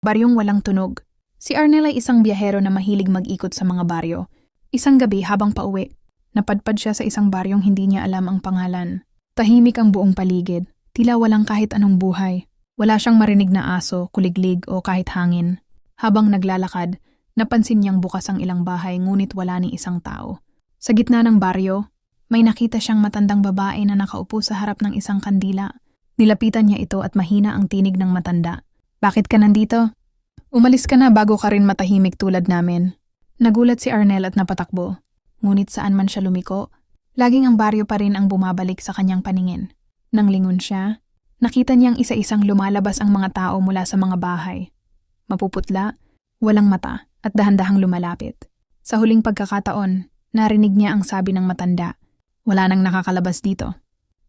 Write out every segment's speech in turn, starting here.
Baryong walang tunog. Si Arnel ay isang biyahero na mahilig mag-ikot sa mga baryo. Isang gabi habang pauwi, napadpad siya sa isang baryong hindi niya alam ang pangalan. Tahimik ang buong paligid, tila walang kahit anong buhay. Wala siyang marinig na aso, kuliglig o kahit hangin. Habang naglalakad, napansin niyang bukas ang ilang bahay ngunit wala ni isang tao. Sa gitna ng baryo, may nakita siyang matandang babae na nakaupo sa harap ng isang kandila. Nilapitan niya ito at mahina ang tinig ng matanda. Bakit ka nandito? Umalis ka na bago ka rin matahimik tulad namin. Nagulat si Arnel at napatakbo. Ngunit saan man siya lumiko, laging ang baryo pa rin ang bumabalik sa kanyang paningin. Nang lingon siya, nakita niyang isa-isang lumalabas ang mga tao mula sa mga bahay. Mapuputla, walang mata, at dahan-dahang lumalapit. Sa huling pagkakataon, narinig niya ang sabi ng matanda. Wala nang nakakalabas dito.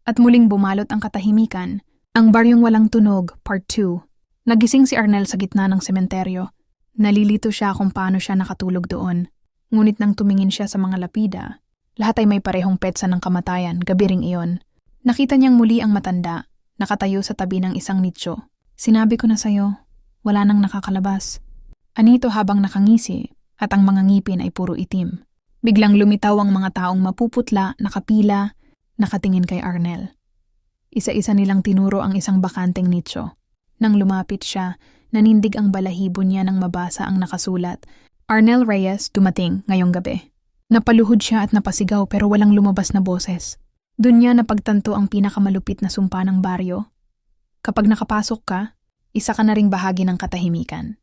At muling bumalot ang katahimikan, ang baryong walang tunog, part 2. Nagising si Arnel sa gitna ng sementeryo. Nalilito siya kung paano siya nakatulog doon. Ngunit nang tumingin siya sa mga lapida, lahat ay may parehong petsa ng kamatayan, gabi ring iyon. Nakita niyang muli ang matanda, nakatayo sa tabi ng isang nicho. Sinabi ko na sa'yo, wala nang nakakalabas. Anito habang nakangisi at ang mga ngipin ay puro itim. Biglang lumitaw ang mga taong mapuputla, nakapila, nakatingin kay Arnel. Isa-isa nilang tinuro ang isang bakanteng nicho. Nang lumapit siya, nanindig ang balahibo niya nang mabasa ang nakasulat. Arnel Reyes dumating ngayong gabi. Napaluhod siya at napasigaw pero walang lumabas na boses. Doon niya napagtanto ang pinakamalupit na sumpa ng baryo. Kapag nakapasok ka, isa ka na ring bahagi ng katahimikan.